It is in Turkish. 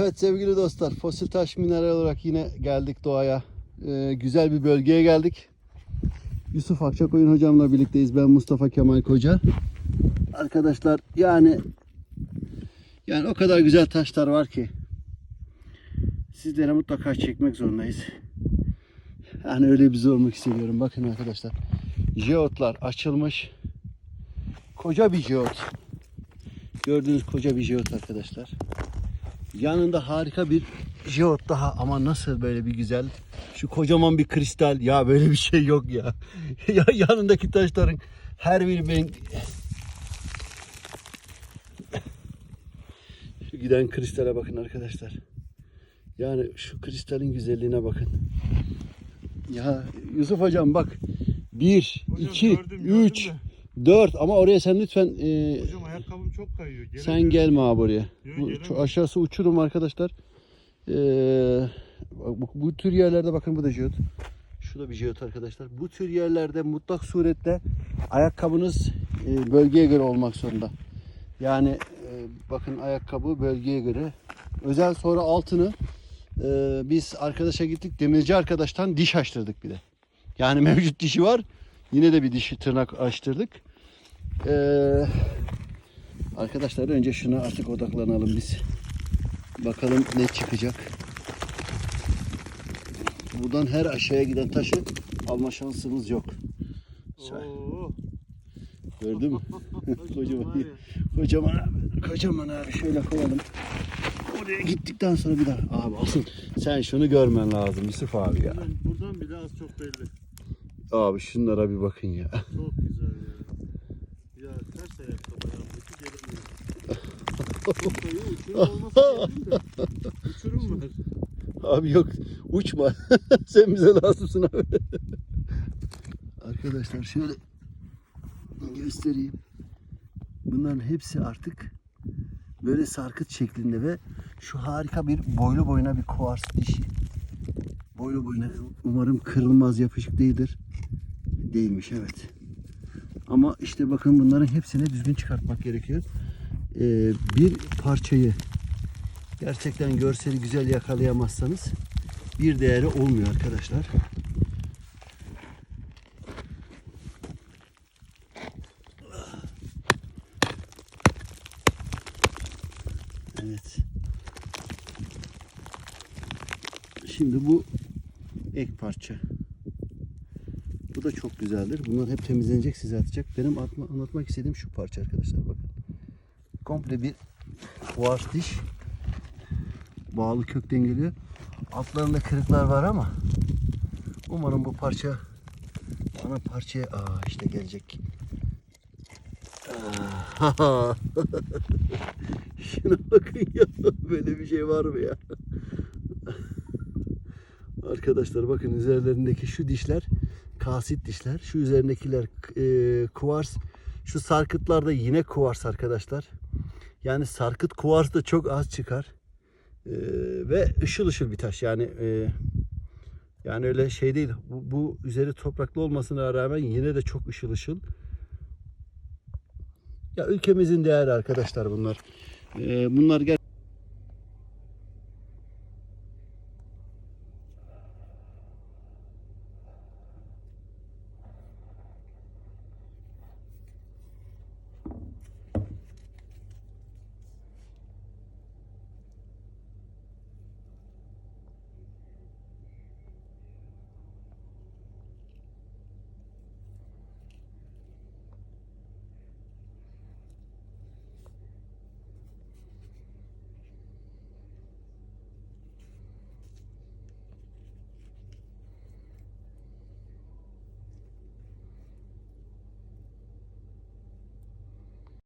Evet sevgili dostlar fosil taş mineral olarak yine geldik doğaya. Ee, güzel bir bölgeye geldik. Yusuf Akçakoyun hocamla birlikteyiz. Ben Mustafa Kemal Koca. Arkadaşlar yani yani o kadar güzel taşlar var ki sizlere mutlaka çekmek zorundayız. Yani öyle bir zorluk hissediyorum. Bakın arkadaşlar. Jeotlar açılmış. Koca bir jeot. Gördüğünüz koca bir jeot arkadaşlar. Yanında harika bir jeot daha ama nasıl böyle bir güzel. Şu kocaman bir kristal. Ya böyle bir şey yok ya. ya yanındaki taşların her biri ben Şu giden kristale bakın arkadaşlar. Yani şu kristalin güzelliğine bakın. Ya Yusuf hocam bak. 1, Hocam 2, gördüm, gördüm 3, de. 4 ama oraya sen lütfen e, Hocam çok kayıyor. sen Gelemiyorum. gelme abi. Yok, Bu, şu aşağısı uçurum arkadaşlar. Ee, bu, bu tür yerlerde bakın bu da jeot. Şu da bir jeot arkadaşlar. Bu tür yerlerde mutlak surette ayakkabınız e, bölgeye göre olmak zorunda. Yani e, bakın ayakkabı bölgeye göre. Özel sonra altını e, biz arkadaşa gittik. Demirci arkadaştan diş açtırdık bir de. Yani mevcut dişi var. Yine de bir dişi tırnak açtırdık. Eee Arkadaşlar önce şuna artık odaklanalım biz. Bakalım ne çıkacak. Buradan her aşağıya giden taşı alma şansımız yok. Oo. Gördün mü? kocaman, kocaman abi, kocaman abi şöyle koyalım. Oraya gittikten sonra bir daha. Abi asıl sen şunu görmen lazım Yusuf abi ya. Buradan, buradan bile az çok belli. Abi şunlara bir bakın ya. Çok güzel. Ya ters ayakkabı ayağımdaki gelemiyor. Çok kayıyor. Uçurum var. Abi yok uçma. Sen bize lazımsın abi. Arkadaşlar şöyle göstereyim. Bunların hepsi artık böyle sarkıt şeklinde ve şu harika bir boylu boyuna bir kuvars dişi. Boylu boyuna umarım kırılmaz yapışık değildir. Değilmiş evet. Ama işte bakın bunların hepsini düzgün çıkartmak gerekiyor. Ee, bir parçayı gerçekten görseli güzel yakalayamazsanız bir değeri olmuyor arkadaşlar. Evet. Şimdi bu ek parça. Bu da çok güzeldir. Bunlar hep temizlenecek, size atacak. Benim atma, anlatmak istediğim şu parça arkadaşlar bakın. Komple bir kuvars diş bağlı kökten geliyor. Altlarında kırıklar var ama umarım bu parça ana parçaya aa işte gelecek. Şuna bakın ya böyle bir şey var mı ya? Arkadaşlar bakın üzerlerindeki şu dişler kasit dişler. Şu üzerindekiler e, kuvars. Şu sarkıtlar da yine kuvars arkadaşlar. Yani sarkıt kuvars da çok az çıkar. Ee, ve ışıl ışıl bir taş yani e, yani öyle şey değil bu, bu üzeri topraklı olmasına rağmen yine de çok ışıl ışıl ya ülkemizin değeri arkadaşlar bunlar Ee, bunlar